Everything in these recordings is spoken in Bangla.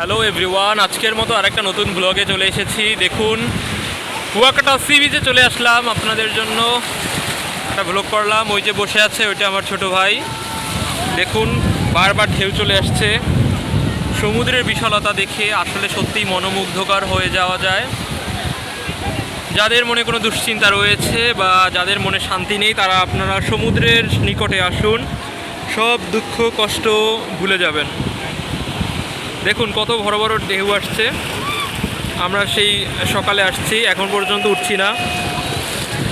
হ্যালো এভরিওয়ান, আজকের মতো আরেকটা নতুন ব্লগে চলে এসেছি। দেখুন, কুয়াকাটা সি বিচে চলে আসলাম আপনাদের জন্য। একটা ব্লগ করলাম, ওই যে বসে আছে, ওইটা আমার ছোট ভাই। দেখুন, বারবার ঢেউ চলে আসছে। সমুদ্রের বিশালতা দেখে আসলে সত্যিই মনোমুগ্ধকর হয়ে যাওয়া যায়। যাদের মনে কোনো দুশ্চিন্তা রয়েছে বা যাদের মনে শান্তি নেই, তারা আপনারা সমুদ্রের নিকটে আসুন। সব দুঃখ, কষ্ট ভুলে যাবেন। দেখুন, কত বড় বড় ঢেউ আসছে। আমরা সেই সকালে আসছি, এখন পর্যন্ত উঠছি না।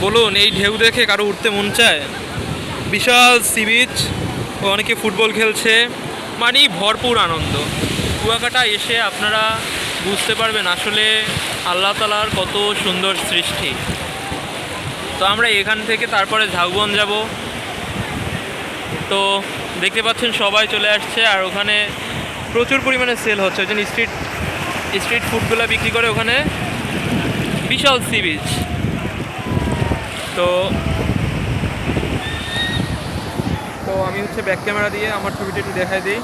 বলুন, এই ঢেউ দেখে কারও উঠতে মন চায়? বিশাল সি বিচ, অনেকে ফুটবল খেলছে মানে ভরপুর আনন্দ। কুয়াকাটা এসে আপনারা বুঝতে পারবেন আসলে আল্লাহ তালার কত সুন্দর সৃষ্টি। তো আমরা এখান থেকে তারপরে ঝাউবন যাব। তো দেখতে পাচ্ছেন সবাই চলে আসছে, আর ওখানে প্রচুর পরিমাণে সেল হচ্ছে। ওই জন্য স্ট্রিট স্ট্রিট ফুডগুলো বিক্রি করে ওখানে বিশাল সি বিচ তো তো আমি হচ্ছে ব্যাক ক্যামেরা দিয়ে আমার ছবিটা একটু দেখাই দিই।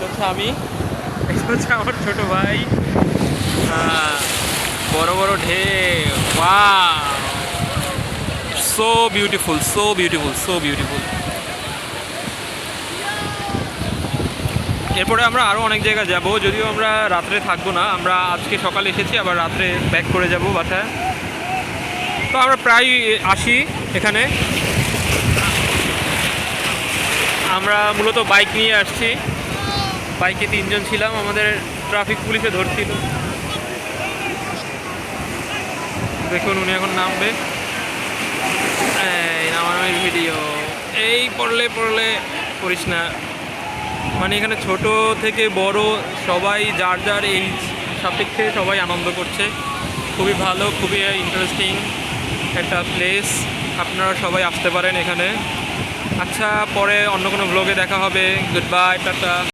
হচ্ছে আমি। হচ্ছে আমার ছোট ভাই। বড় বড় ঢে ওয়া so beautiful so beautiful so beautiful এরপরে আমরা আরও অনেক জায়গা যাব, যদিও আমরা রাত্রে থাকব না। আমরা আজকে সকালে এসেছি, আবার রাত্রে ব্যাক করে যাব বাসায়। তো আমরা প্রায় আসি এখানে। আমরা মূলত বাইক নিয়ে আসছি। বাইকে তিনজন ছিলাম, আমাদের ট্রাফিক পুলিশে ধরছিল। দেখুন উনি এখন নামবে। এই, নামানোর ভিডিও এই পড়লে পড়লে করিস না। মানে এখানে ছোট থেকে বড় সবাই যার যার এই সাপেক্ষে সবাই আনন্দ করছে। খুবই ভালো, খুবই ইন্টারেস্টিং একটা প্লেস আপনারা সবাই আসতে পারেন এখানে। আচ্ছা পরে অন্য কোনো ব্লগে দেখা হবে। Good bye tata.